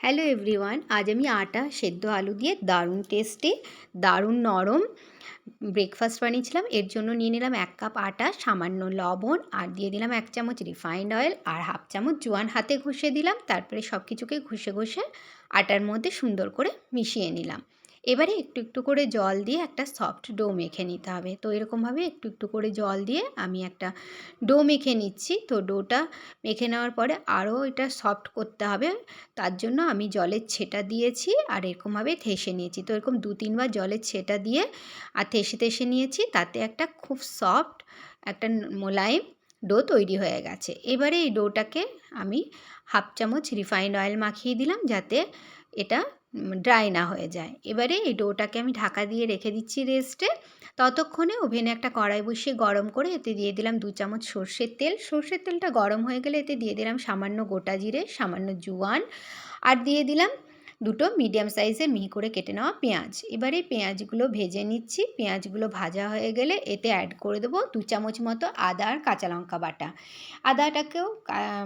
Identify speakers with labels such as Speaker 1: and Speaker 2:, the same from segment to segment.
Speaker 1: Hello everyone আজ আমি আটা সেদ্ধ আলু দিয়ে দারুণ টেস্টি দারুণ নরম ব্রেকফাস্ট বানিয়েছিলাম। এর জন্য নিয়ে নিলাম এক কাপ আটা, সামান্য লবণ, আর দিয়ে দিলাম এক চামচ রিফাইন্ড অয়েল আর হাফ চামচ জোয়ান হাতে ঘষে দিলাম। তারপরে সব কিছুকে ঘষে ঘষে আটার মধ্যে সুন্দর করে মিশিয়ে নিলাম। এবারে একটু একটু করে জল দিয়ে একটা সফট ডো মেখে নিতে হবে। তো এরকমভাবে একটু একটু করে জল দিয়ে আমি একটা ডো মেখে নিচ্ছি। তো ডোটা মেখে নেওয়ার পরে আরও এটা সফট করতে হবে। তার জন্য আমি জলের ছেটা দিয়েছি আর এরকমভাবে থেসে নিয়েছি। তো এরকম দু, তিনবার জলের ছেটা দিয়ে আর থেসে থেসে নিয়েছি। তাতে একটা খুব সফট একটা মোলায়েম ডো তৈরি হয়ে গেছে। এবারে এই ডোটাকে আমি হাফ চামচ রিফাইন্ড অয়েল মাখিয়ে দিলাম। যাতে এটা ড্রাই না হয়ে যায়। এবারে এই ডোটাকে আমি ঢাকা দিয়ে রেখে দিচ্ছি রেস্টে ততক্ষণে ওভেনে একটা কড়াই বসিয়ে গরম করে এতে দিয়ে দিলাম দু চামচ সর্ষের তেল। সর্ষের তেলটা গরম হয়ে গেলে এতে দিয়ে দিলাম সামান্য গোটা জিরে, সামান্য জোয়ান। আর দিয়ে দিলাম দুটো মিডিয়াম সাইজের মিহি করে কেটে নেওয়া পেঁয়াজ। এবারে পেঁয়াজগুলো ভেজে নিচ্ছি। পেঁয়াজগুলো ভাজা হয়ে গেলে এতে অ্যাড করে দেবো দু চামচ মতো আদা আর কাঁচা লঙ্কা বাটা। আদাটাকেও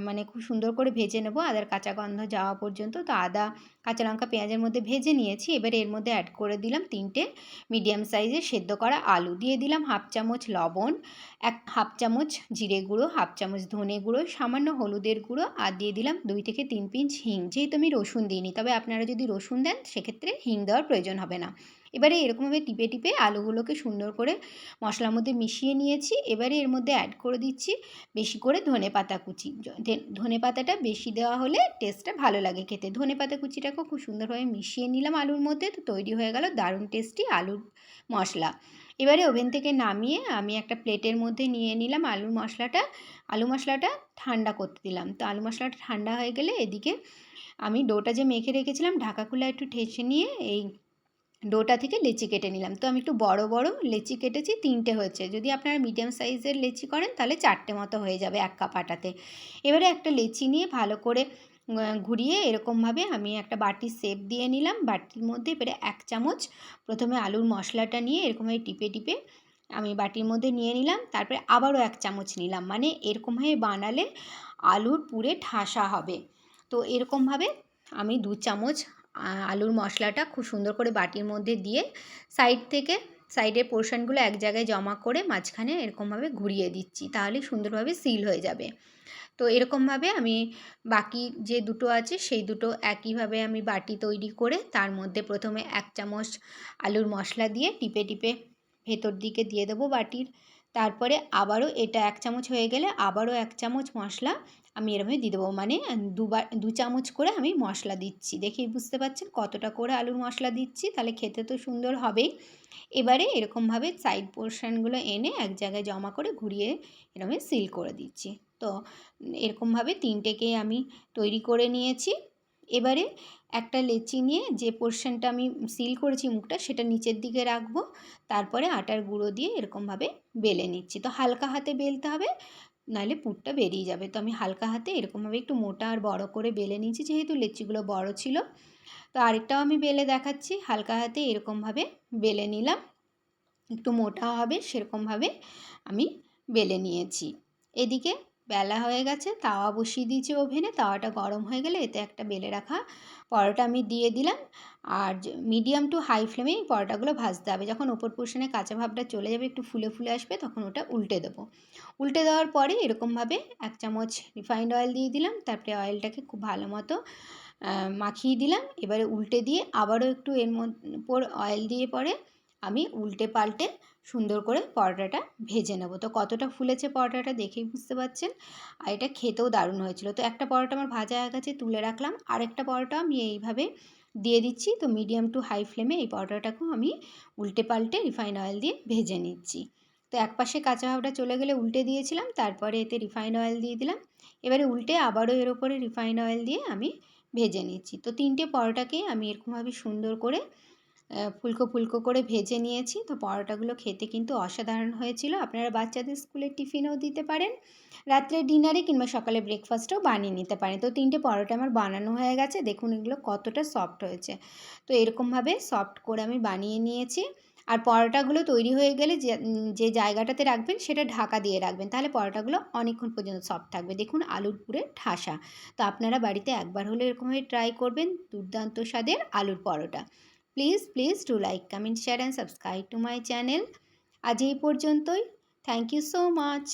Speaker 1: মানে খুব সুন্দর করে ভেজে নেব। আদার কাঁচা গন্ধ যাওয়া পর্যন্ত। তো আদা, কাঁচা লঙ্কা পেঁয়াজের মধ্যে ভেজে নিয়েছি। এবার এর মধ্যে অ্যাড করে দিলাম তিনটে মিডিয়াম সাইজের সেদ্ধ করা আলু। দিয়ে দিলাম হাফ চামচ লবণ, এক, হাফ চামচ জিরে গুঁড়ো, হাফ চামচ ধনে গুঁড়ো, সামান্য হলুদের গুঁড়ো, আর দিয়ে দিলাম দুই থেকে তিন পিঞ্চ হিং। যেহেতু আমি রসুন দিইনি, তবে আপনারা যদি রসুন দেন, সেক্ষেত্রে হিং দেওয়ার প্রয়োজন হবে না। এবারে এরকমভাবে টিপে টিপে আলুগুলোকে সুন্দর করে মশলার মধ্যে মিশিয়ে নিয়েছি। এবারে এর মধ্যে অ্যাড করে দিচ্ছি বেশি করে ধনে পাতা কুচি। ধনে পাতাটা বেশি দেওয়া হলে টেস্টটা ভালো লাগে খেতে। ধনে পাতা কুচিটাকেও খুব সুন্দরভাবে মিশিয়ে নিলাম আলুর মধ্যে। তো তৈরি হয়ে গেল দারুণ টেস্টি আলুর মশলা। এবারে ওভেন থেকে নামিয়ে আমি একটা প্লেটের মধ্যে নিয়ে নিলাম আলুর মশলাটা। আলু মশলাটা ঠান্ডা করতে দিলাম। তো আলু মশলাটা ঠান্ডা হয়ে গেলে এদিকে আমি ডোটা যে মেখে রেখেছিলাম, ঢাকা খুলে একটু ঠেসে নিয়ে এই ডোটা থেকে লেচি কেটে নিলাম। তো আমি একটু বড় বড় লেচি কেটেছি, তিনটে হয়েছে। যদি আপনারা মিডিয়াম সাইজের লেচি করেন তাহলে চারটে মতো হয়ে যাবে এক কাপ আটাতে। এবারে একটা লেচি নিয়ে ভালো করে ঘুরিয়ে এরকমভাবে আমি একটা বাটির শেপ দিয়ে নিলাম। বাটির মধ্যে এবারে এক চামচ প্রথমে আলুর মশলাটা নিয়ে এরকমভাবে টিপে টিপে আমি বাটির মধ্যে নিয়ে নিলাম। তারপরে আবারও এক চামচ নিলাম। মানে এরকমভাবে বানালে আলুর পুরে ঠাসা হবে। তো এরকমভাবে আমি দু চামচ আলুর মশলাটা খুব সুন্দর করে বাটির মধ্যে দিয়ে সাইড থেকে সাইডের পোর্শনগুলো এক জায়গায় জমা করে মাঝখানে এরকমভাবে ঘুরিয়ে দিচ্ছি, তাহলে সুন্দরভাবে সিল হয়ে যাবে। তো এরকমভাবে আমি বাকি যে দুটো আছে, সেই দুটো একইভাবে আমি বাটি তৈরি করে তার মধ্যে প্রথমে এক চামচ আলুর মশলা দিয়ে টিপে টিপে ভেতর দিকে দিয়ে দেবো বাটির। তারপরে আবারও এটা এক চামচ হয়ে গেলে আবারও এক চামচ মশলা আমি এরমভাবে দিয়ে দেবো। মানে দুবার, দু চামচ করে আমি মশলা দিচ্ছি। দেখেই বুঝতে পারছেন কতটা করে আলুর মশলা দিচ্ছি, তাহলে খেতে তো সুন্দর হবেই। এবারে এরকমভাবে সাইড পোর্শনগুলো এনে এক জায়গায় জমা করে ঘুরিয়ে এরকমভাবে সিল করে দিচ্ছি। তো, এরকমভাবে তিনটেকে আমি তৈরি করে নিয়েছি। এবারে একটা লেচি নিয়ে যে পোর্শনটা আমি সিল করেছি মুখটা, সেটা নিচের দিকে রাখব। তারপরে আটার গুঁড়ো দিয়ে এরকমভাবে বেলে নিচ্ছি। তো হালকা হাতে বেলতে হবে, নাহলে পুরটা বেরিয়ে যাবে। তো আমি হালকা হাতে এরকমভাবে একটু মোটা আর বড় করে বেলে নিয়েছি, যেহেতু লেচিগুলো বড় ছিল। তো আরেকটাও আমি বেলে দেখাচ্ছি। হালকা হাতে এরকমভাবে বেলে নিলাম। একটু মোটা হবে, সেরকমভাবে আমি বেলে নিয়েছি। এদিকে বেলা হয়ে গেছে, তাওয়া বসিয়ে দিয়েছি ওভেনে, তাওয়াটা গরম হয়ে গেলে এতে একটা বেলে রাখা পরোটা আমি দিয়ে দিলাম। আর মিডিয়াম টু হাই ফ্লেমে এই পরোটাগুলো ভাজতে হবে। যখন ওপর পোর্শনে কাঁচা ভাবটা চলে যাবে, একটু ফুলে ফুলে আসবে, তখন ওটা উল্টে দেবো। উল্টে দেওয়ার পরে এরকমভাবে এক চামচ রিফাইন্ড অয়েল দিয়ে দিলাম। তারপরে অয়েলটাকে খুব ভালো মতো মাখিয়ে দিলাম। এবারে উল্টে দিয়ে আবারও একটু এর মধ্যে অয়েল দিয়ে পরে আমি উল্টে পাল্টে সুন্দর করে পরোটাটা ভেজে নেব। তো কতটা ফুলেছে পরোটাটা দেখেই বুঝতে পারছেন? আর এটা খেতেও দারুণ হয়েছিল। তো একটা পরোটা আমার ভাজা হয়ে গেছে, তুলে রাখলাম। আরেকটা পরোটা আমি এইভাবে দিয়ে দিচ্ছি। তো মিডিয়াম টু হাই ফ্লেমে এই পরোটাটাকেও আমি উল্টে পাল্টে রিফাইন অয়েল দিয়ে ভেজে নিচ্ছি। তো এক পাশে কাঁচা হাওড়া চলে গেলে উল্টে দিয়েছিলাম, তারপরে এতে রিফাইন অয়েল দিয়ে দিলাম। এবারে উল্টে আবারও এর ওপরে রিফাইন অয়েল দিয়ে আমি ভেজে নিচ্ছি। তো তিনটে পরোটাকেই আমি এরকমভাবে সুন্দর করে ফুলকো ফুলকো করে ভেজে নিয়েছি। তো পরোটাগুলো খেতে কিন্তু অসাধারণ হয়েছিল। আপনারা বাচ্চাদের স্কুলের টিফিনেও দিতে পারেন। রাত্রে ডিনারে কিংবা সকালে ব্রেকফাস্টও বানিয়ে নিতে পারেন। তো তিনটে পরোটা আমার বানানো হয়ে গেছে। দেখুন এগুলো কতটা সফট হয়েছে। তো এরকমভাবে সফট করে আমি বানিয়ে নিয়েছি। আর পরোটাগুলো তৈরি হয়ে গেলে যে জায়গাটাতে রাখবেন সেটা ঢাকা দিয়ে রাখবেন। তাহলে পরোটাগুলো অনেকক্ষণ পর্যন্ত সফট থাকবে। দেখুন আলুর পুরে ঠাসা। তো আপনারা বাড়িতে একবার হলে এরকমভাবে ট্রাই করবেন। দুর্দান্ত স্বাদের আলুর paratha. Please please to like comment share and subscribe to my channel আজ এই পর্যন্তই। Thank you so much